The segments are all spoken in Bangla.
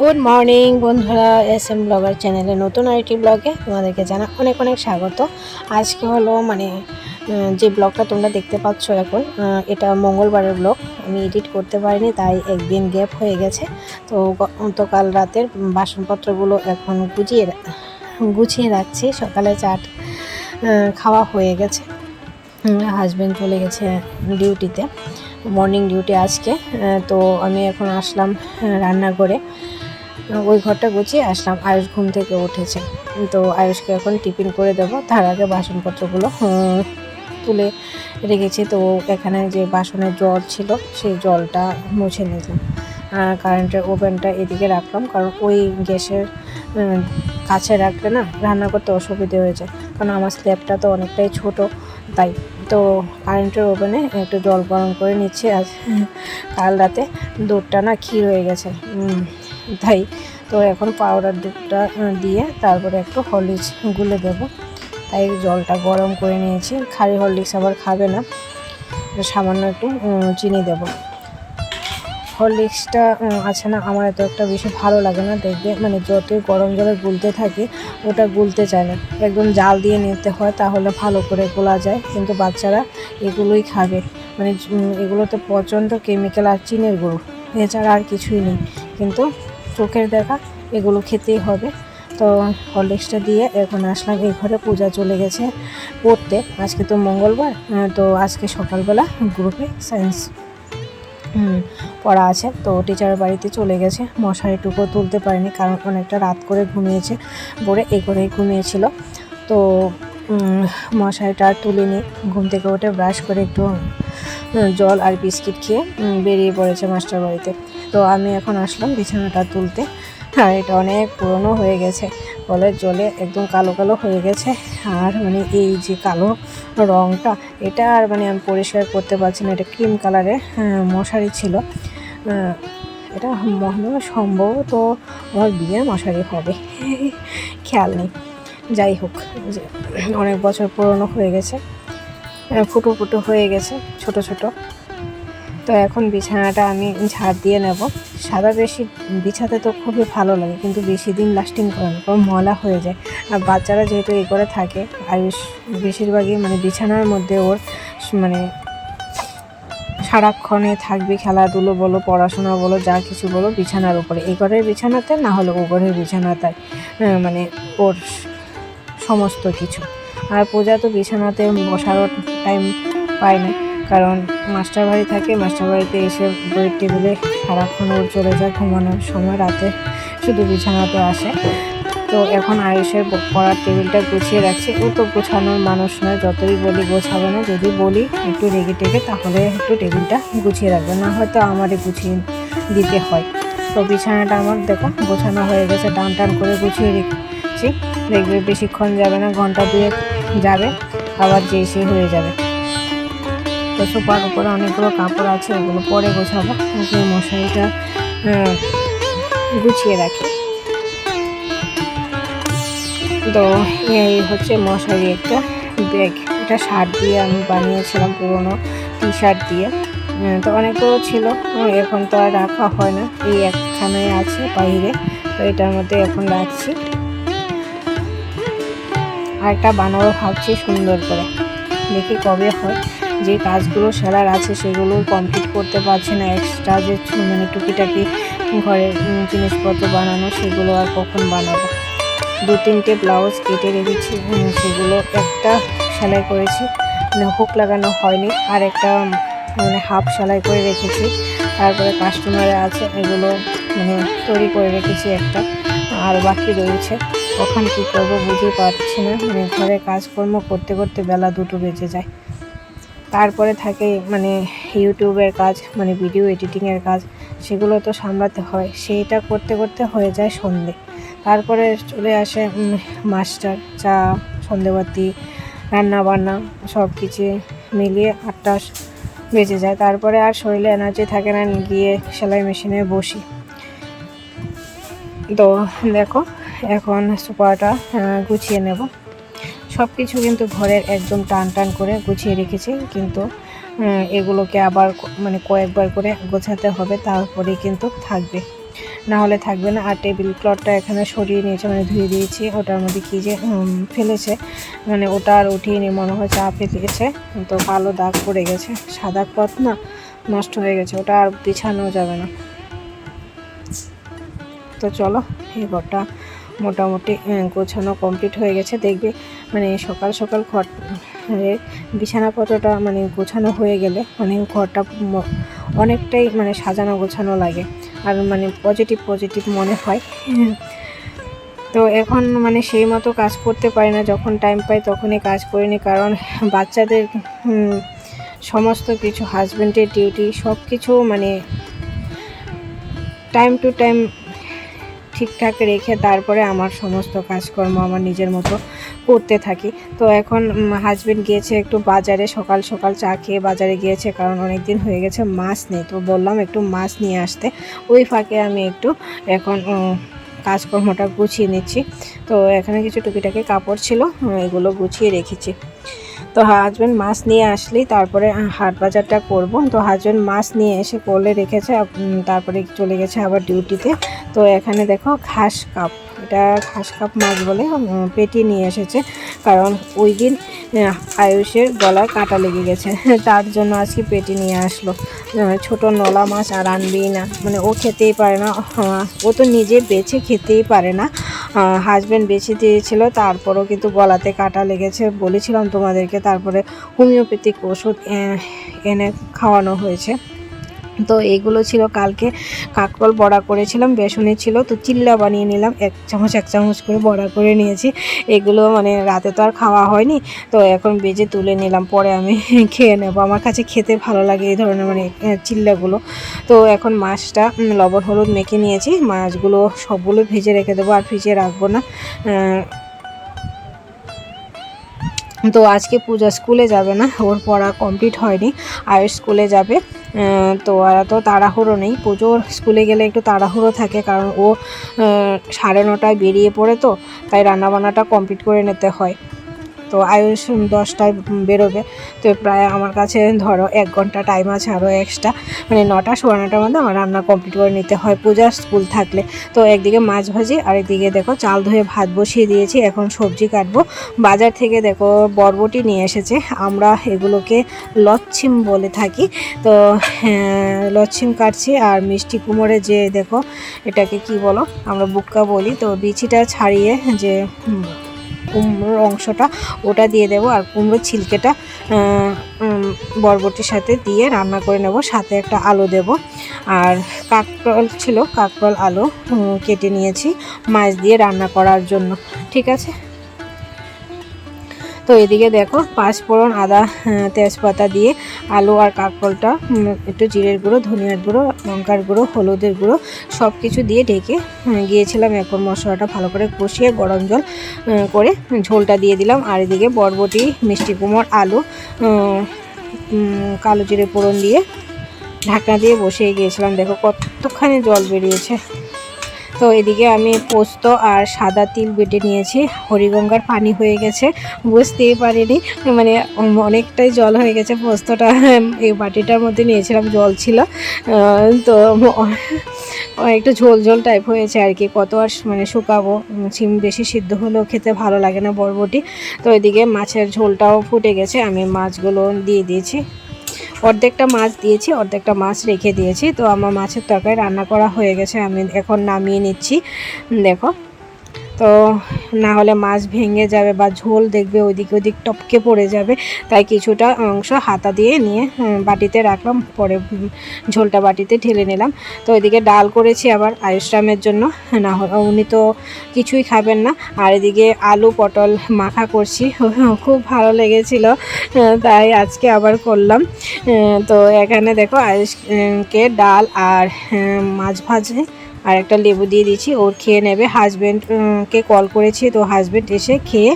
গুড মর্নিং বন্ধুরা এস এম ব্লগার চ্যানেলে নতুন আরেকটি ব্লগে তোমাদেরকে জানা অনেক অনেক স্বাগত। আজকে হলো মানে যে ব্লগটা তোমরা দেখতে পাচ্ছ এখন এটা মঙ্গলবারের ব্লগ আমি এডিট করতে পারিনি, তাই একদিন গ্যাপ হয়ে গেছে। তো গতকাল রাতের বাসনপত্রগুলো এখন গুছিয়ে গুছিয়ে রাখছি। সকালে চাট খাওয়া হয়ে গেছে। হাজব্যান্ড চলে গেছে ডিউটিতে মর্নিং ডিউটি আজকে। তো আমি এখন আসলাম রান্না রান্নাঘরে। ওই ঘরটা গুছিয়ে আসলাম। আয়ুষ ঘুম থেকে উঠেছে। তো আয়ুষকে এখন টিফিন করে দেবো। তার আগে বাসনপত্রগুলো তুলে রেখেছি। তো এখানে যে বাসনের জল ছিল, সেই জলটা মুছে নিলাম। কারেন্টের ওভেনটা এদিকে রাখলাম। কারণ ওই গ্যাসের কাছে রাখলে না রান্না করতে অসুবিধে হয়েছে কারণ আমার স্ল্যাবটা তো অনেকটাই ছোট, তাই। তো কারেন্টের ওভেনে একটু জল গরম করে নিচ্ছি। আজ কাল রাতে দুধটা না ক্ষীর হয়ে গেছে। তাই তো এখন পাউডার দুধটা দিয়ে তারপরে একটু হরলিক্স গুলে দেবো। তাই জলটা গরম করে নিয়েছি। খালি হরলিক্স আবার খাবে না। সামান্য একটু চিনি দেবো। হরলিক্সটা আছে না, আমার এত একটা বেশি ভালো লাগে না দেখবে মানে যতই গরম জলে গুলতে থাকে, ওটা গুলতে চায় না। একদম জাল দিয়ে নিতে হয়, তাহলে ভালো করে গোলা যায়। কিন্তু বাচ্চারা এগুলোই খাবে। মানে এগুলোতে প্রচণ্ড কেমিক্যাল আর চিনের গুঁড়ো। এছাড়া আর কিছুই নেই। কিন্তু চোখের দেখা, এগুলো খেতেই হবে। তো হরলিক্সটা দিয়ে এখন আসলাম, এই ঘরে পূজা চলে গেছে পড়তে। আজকে তো মঙ্গলবার তো আজকে সকালবেলা গ্রুপে সায়েন্স পড়া আছে। তো টিচারের বাড়িতে চলে গেছে মশারিটুকু তুলতে পারেনি, কারণ অনেকটা রাত করে ঘুমিয়েছে বলে এই করেই ঘুমিয়েছিল। তো মশারিটা আর তুলিনি, ঘুম থেকে উঠে ব্রাশ করে একটু জল আর বিস্কিট খেয়ে বেরিয়ে পড়েছে মাস্টার বাড়িতে। তো আমি এখন আসলাম বিছানাটা তুলতে। আর এটা অনেক পুরনো হয়ে গেছে। কলের জলে একদম কালো কালো হয়ে গেছে। আর মানে এই যে কালো রঙটা এটা আর মানে আমি পরিষ্কার করতে পারছি না। এটা ক্রিম কালারের মশারি ছিল। এটা মনে হয় সম্ভবত আমার বিয়ের মশারি হবে। খেয়াল নেই। যাই হোক অনেক বছর পুরনো হয়ে গেছে। ফুটো ফুটো হয়ে গেছে, ছোট ছোট। তো এখন বিছানাটা আমি ঝাড় দিয়ে নেব। সাদা বেশি বিছাতে তো খুবই ভালো লাগে, কিন্তু বেশি দিন লাস্টিং করে না কারণ ময়লা হয়ে যায়। আর বাচ্চারা যেহেতু এই করে থাকে আর বেশিরভাগই মানে বিছানার মধ্যে ওর মানে সারাক্ষণে থাকবে খেলাধুলো বলো, পড়াশোনা বলো, যা কিছু বলো বিছানার উপরে। এ ঘরের বিছানাতে না হলে ও ঘরের বিছানাতে মানে ওর সমস্ত কিছু। আর পূজা তো বিছানাতে বসারও টাইম পায় না। কারণ মাস্টার বাড়ি থাকে মাস্টার বাড়িতে এসে বইয়ের টেবিলে সারাক্ষণ ওর চলে যায় ঘুমানোর সময় রাতে। শুধু বিছানাতে আসে। তো এখন আয়ুষের পড়ার টেবিলটা গুছিয়ে রাখছি। ও তো গোছানোর মানুষ নয়, যতই বলি গোছাবে না, যদি বলি একটু রেগে টেগে, তাহলে একটু টেবিলটা গুছিয়ে রাখবে। না হয়তো আমারই গুছিয়ে দিতে হয়। তো বিছানাটা আমার দেখো গোছানো হয়ে গেছে, টান টান করে গুছিয়ে রেখেছি। দেখবে বেশিক্ষণ যাবে না, ঘণ্টা দুয়েক যাবে, আবার যে সে হয়ে যাবে। তো সোফার উপরে অনেকগুলো কাপড় আছে, ওগুলো পরে গোছাবো। আগে মশারিটা গুছিয়ে রাখি। তো এই হচ্ছে মশারি একটা ব্যাগ। এটা শার্ট দিয়ে আমি বানিয়েছিলাম, পুরোনো টি শার্ট দিয়ে তো অনেকগুলো ছিল এখন তো আর রাখা হয় না। এই একখানায় আছে বাইরে, তো এটার মধ্যে এখন রাখছি। আর একটা বানাবো ভাবছি সুন্দর করে। দেখি কবে হয়। যে কাজগুলো সেলার আছে সেগুলো কমপ্লিট করতে পারছি না এক্সট্রা যে মানে টুকিটাকি ঘরের জিনিসপত্র বানানো সেগুলো আর কখন বানাবো? দু তিনটে ব্লাউজ কেটে রেখেছি সেগুলো একটা সেলাই করেছি মানে হুক লাগানো হয়নি, আর একটা মানে হাফ সেলাই করে রেখেছি। তারপরে কাস্টমারে আছে, এগুলো মানে তৈরি করে রেখেছি একটা, আর বাকি রয়েছে। কখন কী করব বুঝতে পারছি না মানে ঘরে কাজকর্ম করতে করতে বেলা দুটো বেজে যায়। তারপরে থাকে মানে ইউটিউবের কাজ মানে ভিডিও এডিটিংয়ের কাজ সেগুলো তো সামলাতে হয়। সেইটা করতে করতে হয়ে যায় সন্ধে। তারপরে চলে আসে মাস্টার চা সন্ধেবাতি রান্না বান্না সব কিছু মিলিয়ে আটটা বেজে যায়। তারপরে আর শরীরে এনার্জি থাকে না গিয়ে সেলাই মেশিনে বসি। তো দেখো এখন আহ, গুছিয়ে নেব। সব কিছু কিন্তু ঘরের একদম টান টান করে গুছিয়ে রেখেছি, কিন্তু এগুলোকে আবার মানে কয়েকবার করে গোছাতে হবে তারপরে কিন্তু থাকবে। না হলে থাকবে না, আর টেবিল ক্লথটা এখানে সরিয়ে নিয়েছে মানে ধুয়ে দিয়েছি, ওটার মধ্যে কী যে ফেলেছে মানে ওটা আর উঠিয়ে নিয়ে মনে হয় চা ফেলেছে তো কালো দাগ পড়ে গেছে, সাদা ক্লথ না, নষ্ট হয়ে গেছে, ওটা আর বিছানো যাবে না। তো চলো এই ঘরটা মোটামুটি গোছানো কমপ্লিট হয়ে গেছে। দেখবে মানে সকাল সকাল ঘর বিছানাপত্রটা মানে গোছানো হয়ে গেলে মানে ঘরটা অনেকটাই মানে সাজানো গোছানো লাগে। আর মানে পজিটিভ পজিটিভ মনে হয়। তো এখন মানে সেই মতো কাজ করতে পারি না। যখন টাইম পাই তখনই কাজ করিনি কারণ বাচ্চাদের সমস্ত কিছু হাজব্যান্ডের ডিউটি সব কিছু মানে টাইম টু টাইম ঠিকঠাক রেখে তারপরে আমার সমস্ত কাজকর্ম আমার নিজের মতো করতে থাকি। তো এখন হাজবেন্ড গিয়েছে একটু বাজারে, সকাল সকাল চা খেয়ে বাজারে গিয়েছে কারণ অনেক দিন হয়ে গেছে মাছ নেই। তো বললাম একটু মাছ নিয়ে আসতে। ওই ফাঁকে আমি একটু এখন কাজকর্মটা গুছিয়ে নিচ্ছি। তো এখানে কিছু টুকিটাকি কাপড় ছিল, এগুলো গুছিয়ে রেখেছি। তো হাজব্যান্ড মাছ নিয়ে আসলেই তারপরে হাট বাজারটা করব। তো হাজব্যান্ড মাছ নিয়ে এসে করলে রেখেছে তারপরে চলে গেছে আবার ডিউটিতে তো। এখানে দেখো ঘাস কাপ এটা ঘাস কাপ মাছ বলে পেটি নিয়ে এসেছে। কারণ ওই দিন আয়ুষের গলায় কাটা লেগে গেছে। তার জন্য আজকে পেটি নিয়ে আসলো। ছোট নলা মাছ আর আনবেই না। মানে ও খেতেই পারে না। ও তো নিজে বেছে খেতেই পারে না। হাজব্যান্ড বেছে দিয়েছিল, তারপরও কিন্তু গলাতে কাটা লেগেছে। বলেছিলাম তোমাদেরকে, তারপরে হোমিওপ্যাথিক ওষুধ এনে খাওয়ানো হয়েছে। তো এইগুলো ছিল কালকে। কাকরোল বড়া করেছিলাম বেসনে ছিল, তো চিল্লা বানিয়ে নিলাম, এক চামচ এক চামচ করে বড়া করে নিয়েছি। এগুলো মানে রাতে তো আর খাওয়া হয়নি, তো এখন বেজে তুলে নিলাম, পরে আমি খেয়ে নেব। আমার কাছে খেতে ভালো লাগে এই ধরনের মানে চিল্লাগুলো। তো এখন মাছটা লবণ, হলুদ মেখে নিয়েছি। মাছগুলো সবগুলো ভেজে রেখে দেবো, আর ফ্রিজে রাখব না। তো আজকে পূজা স্কুলে যাবে না, ওর পড়া কমপ্লিট হয়নি আয়ুষ স্কুলে যাবে। তো আর তো তাড়াহুড়ো নেই, পুজোর স্কুলে গেলে একটু তাড়াহুড়ো থাকে, কারণ ও সাড়ে নটায় বেরিয়ে পড়ে তো, তাই রান্নাবান্নাটা কমপ্লিট করে নিতে হয়। তো আয়ুষ দশটায় বেরোবে। তো প্রায় আমার কাছে ধরো এক ঘণ্টা টাইম আছে আরও এক্সট্রা মানে নটা সোয়া নটার মধ্যে আমার রান্না কমপ্লিট করে নিতে হয়। পূজার স্কুল থাকলে। তো একদিকে মাছ ভাজি আর একদিকে দেখো চাল ধুয়ে ভাত বসিয়ে দিয়েছি। এখন সবজি কাটবো। বাজার থেকে দেখো বরবটি নিয়ে এসেছে। আমরা এগুলোকে লচ্ছিম বলে থাকি। তো হ্যাঁ, লচ্ছিম কাটছি। আর মিষ্টি কুমোরে যে দেখো এটাকে কি বলো? আমরা বুক্কা বলি। তো বিচিটা ছাড়িয়ে যে কুমড়োর অংশটা ওটা দিয়ে দেবো আর কুমড়োর ছিলকেটা বরবটির সাথে দিয়ে রান্না করে নেব। সাথে একটা আলু দেব। আর কাকরল ছিল, কাকরল আলু কেটে নিয়েছি মাছ দিয়ে রান্না করার জন্য। ঠিক আছে? তো এদিকে দেখো পাঁচফোড়ন আদা তেজপাতা দিয়ে আলু আর কাকরলটা উম, একটু জিরের গুঁড়ো ধনিয়ার গুঁড়ো লঙ্কার গুঁড়ো হলুদের গুঁড়ো সব কিছু দিয়ে ঢেকে গিয়েছিলাম এখন মশলাটা ভালো করে কষিয়ে গরম জল করে ঝোলটা দিয়ে দিলাম। আর এদিকে বরবটি মিষ্টি কুমড় আলু কালো জিরে ফোড়ন দিয়ে ঢাকনা দিয়ে বসিয়ে গিয়েছিলাম। দেখো কতখানি জল বেরিয়েছে। তো এদিকে আমি পোস্ত আর সাদা তিল বেটে নিয়েছি। হরিগঙ্গার পানি হয়ে গেছে। বুঝতেই পারিনি। মানে অনেকটাই জল হয়ে গেছে পোস্তটা। এই বাটিটার মধ্যে নিয়েছিলাম, জল ছিল। তো একটু ঝোল ঝোল টাইপ হয়েছে আর কি। কত আর মানে শুকাবো। সিম বেশি সিদ্ধ হলেও খেতে ভালো লাগে না বরবটি। তো এদিকে মাছের ঝোলটাও ফুটে গেছে। আমি মাছগুলো দিয়ে দিয়েছি। অর্ধেকটা মাছ দিয়েছি, অর্ধেকটা মাছ রেখে দিয়েছি। তো আমার মাছের তরকারি রান্না করা হয়ে গেছে, আমি এখন নামিয়ে নিচ্ছি। দেখো তো না হলে মাছ ভেঙে যাবে বা ঝোল দেখবে ওইদিক ওইদিক টপকে পড়ে যাবে। তাই কিছুটা অংশ হাতা দিয়ে নিয়ে বাটিতে রাখলাম। পরে ঝোলটা বাটিতে ঢেলে নিলাম। তো ওইদিকে ডাল করেছি আবার আয়ুষরামের জন্য। না হলে উনি তো কিছুই খাবেন না। আর এদিকে আলু পটল মাখা করছি। খুব ভালো লেগেছিল। তাই আজকে আবার করলাম। তো এখানে দেখো আয়ুষকে ডাল আর মাছ ভাজে। আর একটা লেবু দিয়ে দিয়েছি। ওর খেয়ে নেবে। হাজব্যান্ডকে কল করেছি, তো হাজব্যান্ড এসে খেয়ে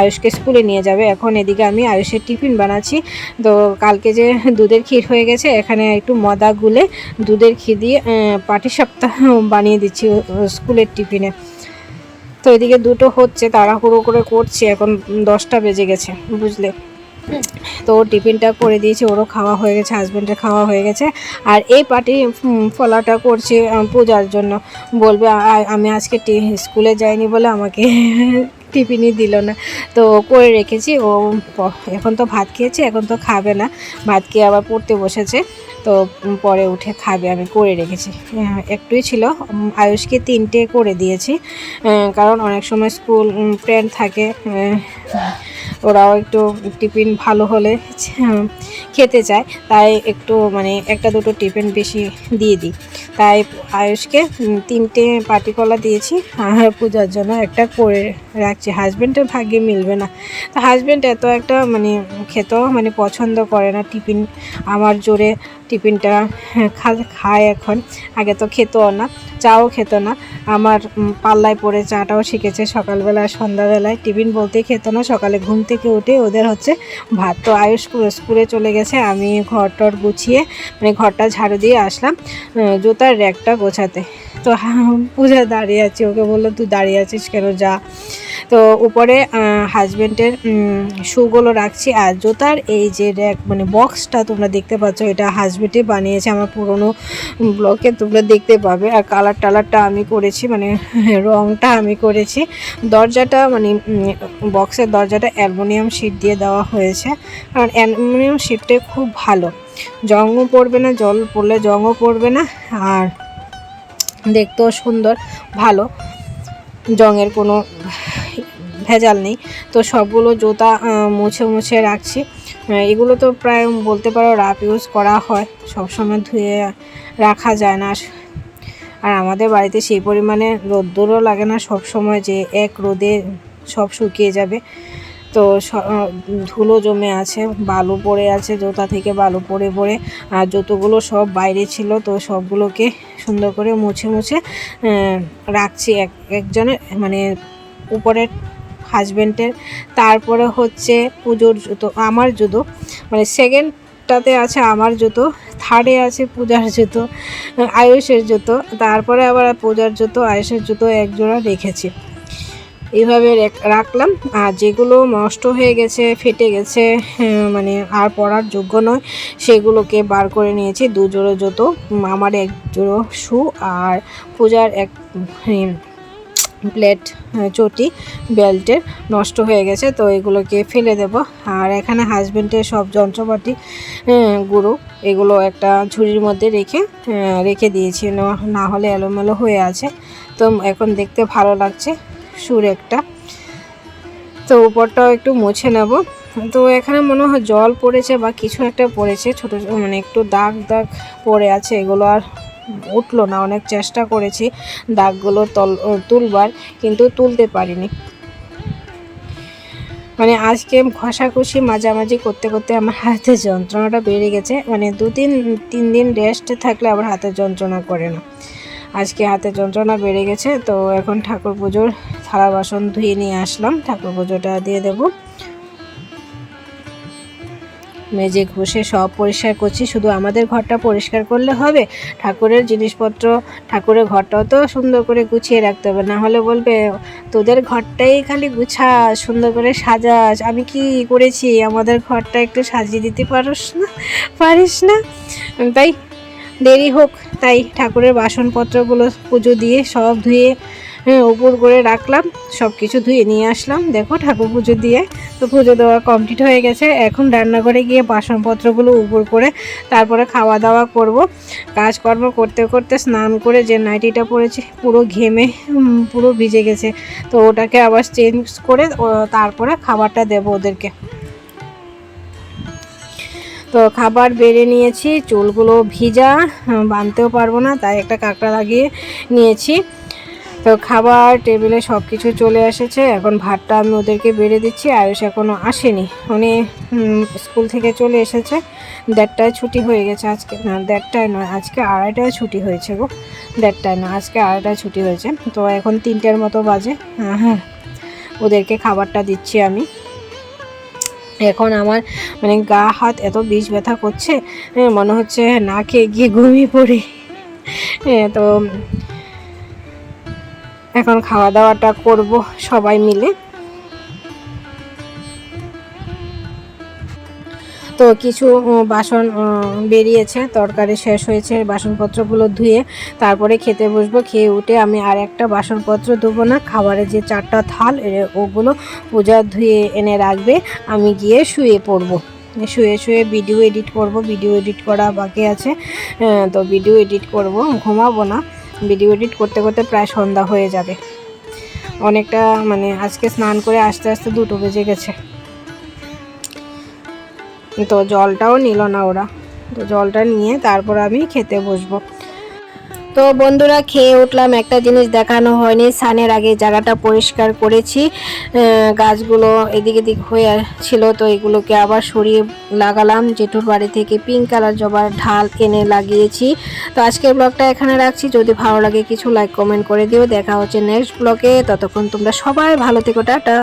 আয়ুষকে স্কুলে নিয়ে যাবে। এখন এদিকে আমি আয়ুষের টিফিন বানাচ্ছি। তো কালকে যে দুধের ক্ষীর হয়ে গেছে, এখানে একটু মদা গুলে দুধের ক্ষীর দিয়ে পাটি সপ্তাহ বানিয়ে দিচ্ছি স্কুলের টিফিনে। তো এদিকে দুটো হচ্ছে, তাড়াহুড়ো করে করছি। এখন দশটা বেজে গেছে, বুঝলে? তো টিফিনটা করে দিয়েছি, ওরও খাওয়া হয়ে গেছে হাজব্যান্ডের খাওয়া হয়ে গেছে। আর এই পার্টি ফলাটা করছি পূজার জন্য। বলবে আমি আজকে স্কুলে যাইনি বলে আমাকে টিফিনই দিল না। তো করে রেখেছি, ও এখন তো ভাত খেয়েছে, এখন তো খাবে না। ভাত খেয়ে আবার পড়তে বসেছে। তো পরে উঠে খাবে, আমি করে রেখেছি। একটুই ছিল। আয়ুষকে তিনটে করে দিয়েছি। কারণ অনেক সময় স্কুল ফ্রেন্ড থাকে। ওরাও একটু টিফিন ভালো হলে খেতে চায়। তাই একটু মানে একটা দুটো টিফিন বেশি দিয়ে দিই। তাই আয়ুষকে তিনটে পাটি কলা দিয়েছি। আর পূজার জন্য একটা করে রাখছি। হাজব্যান্ডের ভাগ্যে মিলবে না। তা হাজব্যান্ড এত একটা মানে খেতেও মানে পছন্দ করে না টিফিন। আমার জোরে টিফিনটা খায় এখন। আগে তো খেতও না, চাও খেত না। আমার পাল্লায় পড়ে চাটাও শিখেছে সকালবেলা সন্ধ্যাবেলায়। টিফিন বলতেই খেত না, সকালে ঘুম থেকে উঠে ওদের হচ্ছে ভাত। তো আয়ুষ স্কুলে চলে গেছে, আমি ঘর টর গুছিয়ে মানে ঘরটা ঝাড়ু দিয়ে আসলাম জুতার র্যাকটা গোছাতে। তো পূজা দাঁড়িয়ে আছি, ওকে বলল, তুই দাঁড়িয়ে আছিস কেন? যা। তো উপরে হাজবেন্ডের শুগুলো রাখছি। আর জুতার এই যে র্যাক মানে বক্সটা তোমরা দেখতে পাচ্ছ, এটা হাজবেন্ডে বানিয়েছে আমার পুরনো ব্লকে তোমরা দেখতে পাবে। আর কালার টালারটা আমি করেছি মানে রংটা আমি করেছি। দরজাটা মানে বক্সের দরজাটা অ্যালুমিনিয়াম শিট দিয়ে দেওয়া হয়েছে। কারণ অ্যালুমিনিয়াম শিটটা খুব ভালো। জংও পড়বে না, জল পড়লে জংও পড়বে না। আর দেখতেও সুন্দর, ভালো। জংয়ের কোনো ভেজাল নেই। তো সবগুলো জুতা মুছে মুছে রাখছি। এগুলো তো প্রায় বলতে পারো রাপ ইউজ করা হয়। সবসময় ধুয়ে রাখা যায় না। আর আমাদের বাড়িতে সেই পরিমাণে রোদ্দুরও লাগে না সব সময় যে এক রোদে সব শুকিয়ে যাবে। তো ধুলো জমে আছে, বালু পড়ে আছে জোতা থেকে, বালু পড়ে পড়ে। আর জুতোগুলো সব বাইরে ছিল, তো সবগুলোকে সুন্দর করে মুছে মুছে রাখছি। এক, একজনের মানে উপরের হাজবেন্ডের তারপরে হচ্ছে পুজোর জুতো আমার জুতো। মানে সেকেন্ডটাতে আছে আমার জুতো থার্ডে আছে পূজার জুতো আয়ুষের জুতো তারপরে আবার পূজার জুতো আয়ুষের জুতো এক জোড়া রেখেছি। এইভাবে রেখ- রাখলাম। আর যেগুলো নষ্ট হয়ে গেছে ফেটে গেছে হ্যাঁ, মানে আর পরার যোগ্য নয় সেগুলোকে বার করে নিয়েছি। দু জোড়ো জুতো আমার এক জোড়ো শু আর পূজার এক হুম, প্লেট চটি, বেল্টের নষ্ট হয়ে গেছে, তো এগুলোকে ফেলে দেব। আর এখানে হাজবেন্ডের সব যন্ত্রপাতি গুঁড়ো, এগুলো একটা ঝুড়ির মধ্যে রেখে রেখে দিয়েছি না- হলে এলোমেলো হয়ে আছে। তো এখন দেখতে ভালো লাগছে, সুর একটা। তো উপরটাও একটু মুছে নেব। তো এখানে মনে হয় জল পড়েছে বা কিছু একটা পড়েছে, ছোট মানে একটু দাগ দাগ পড়ে আছে, এগুলো আর উঠল না, অনেক চেষ্টা করেছি দাগগুলো তল তুলবার, কিন্তু তুলতে পারিনি। মানে আজকে ঘষাঘষি মাঝামাঝি করতে করতে আমার হাতের যন্ত্রণাটা বেড়ে গেছে মানে দু তিন তিন দিন রেস্ট থাকলে আবার হাতের যন্ত্রণা করে না। আজকে হাতের যন্ত্রণা বেড়ে গেছে, তো এখন ঠাকুর পুজোর থালা বাসন ধুয়ে নিয়ে আসলাম, ঠাকুর পুজোটা দিয়ে দেবো। মেজে ঘষে সব পরিষ্কার করছি, শুধু আমাদের ঘরটা পরিষ্কার করলে হবে? ঠাকুরের জিনিসপত্র, ঠাকুরের ঘরটাও তো সুন্দর করে গুছিয়ে রাখতে হবে, না হলে বলবে, তোদের ঘরটাই খালি গুছা, সুন্দর করে সাজাস, আমি কি করেছি? আমাদের ঘরটা একটু সাজিয়ে দিতে পারিস না পারিস না? তাই দেরি হোক, তাই ঠাকুরের বাসনপত্রগুলো পুজো দিয়ে সব ধুয়ে উপর করে রাখলাম সব কিছু ধুয়ে নিয়ে আসলাম। দেখো, ঠাকুর পুজো দিয়ে তো পুজো দেওয়া কমপ্লিট হয়ে গেছে। এখন রান্নাঘরে গিয়ে বাসনপত্রগুলো উপর করে তারপরে খাওয়া দাওয়া করব। কাজকর্ম করতে করতে স্নান করে যে নাইটিটা পরেছি, পুরো ঘেমে পুরো ভিজে গেছে। তো ওটাকে আবার চেঞ্জ করে তারপরে খাবারটা দেবো ওদেরকে। তো খাবার বেড়ে নিয়েছি, চুলগুলো ভিজা, বাঁধতেও পারব না, তাই একটা কাঁকড়া লাগিয়ে নিয়েছি। তো খাবার টেবিলে সব কিছু চলে এসেছে। এখন ভাতটা আমি ওদেরকে বেড়ে দিচ্ছি আয়ুষ এখনও আসেনি। উনি স্কুল থেকে চলে এসেছে। দেড়টায় ছুটি হয়ে গেছে আজকে। না দেড়টায় নয় আজকে আড়াইটায় ছুটি হয়েছে গো। দেড়টায় না আজকে আড়াইটায় ছুটি হয়েছে। তো এখন তিনটের মতো বাজে। হ্যাঁ হ্যাঁ। ওদেরকে খাবারটা দিচ্ছি আমি। এখন আমার মানে গা হাত এত বিষ ব্যথা করছে হ্যাঁ, মনে হচ্ছে না খেয়ে গিয়ে ঘুমিয়ে পড়ি। হ্যাঁ, তো এখন খাওয়া দাওয়াটা করব সবাই মিলে। তো কিছু বাসন বেরিয়েছে, তরকারি শেষ হয়েছে, বাসনপত্রগুলো ধুয়ে তারপরে খেতে বসবো। খেয়ে উঠে আমি আর একটা বাসনপত্র দেবো না খাবারের যে চারটা থাল ওগুলো পূজা ধুয়ে এনে রাখবে। আমি গিয়ে শুয়ে পড়ব। শুয়ে শুয়ে ভিডিও এডিট করব, ভিডিও এডিট করা বাকি আছে। তো ভিডিও এডিট করব, ঘুমাবো না। ভিডিও এডিট করতে করতে প্রায় সন্ধ্যা হয়ে যাবে। অনেকটা মানে আজকে স্নান করে আস্তে আস্তে দুটো বেজে গেছে। তো জলটাও নিল না ওরা। তো জলটা নিয়ে তারপর আমি খেতে বসবো। তো বন্ধুরা, খেয়ে উঠলাম। একটা জিনিস দেখানো হয়নি। সানের আগে জায়গাটা পরিষ্কার করেছি। গাছগুলো এদিক এদিক হয়ে ছিল, তো এগুলোকে আবার সরিয়ে লাগালাম। জেঠুর বাড়ি থেকে পিঙ্ক কালার জবার ঢাল এনে লাগিয়েছি। তো আজকের ব্লগটা এখানে রাখছি। যদি ভালো লাগে, কিছু লাইক কমেন্ট করে দিও। দেখা হচ্ছে নেক্সট ব্লগে। ততক্ষণ তোমরা সবাই ভালো থেকো। টাটা।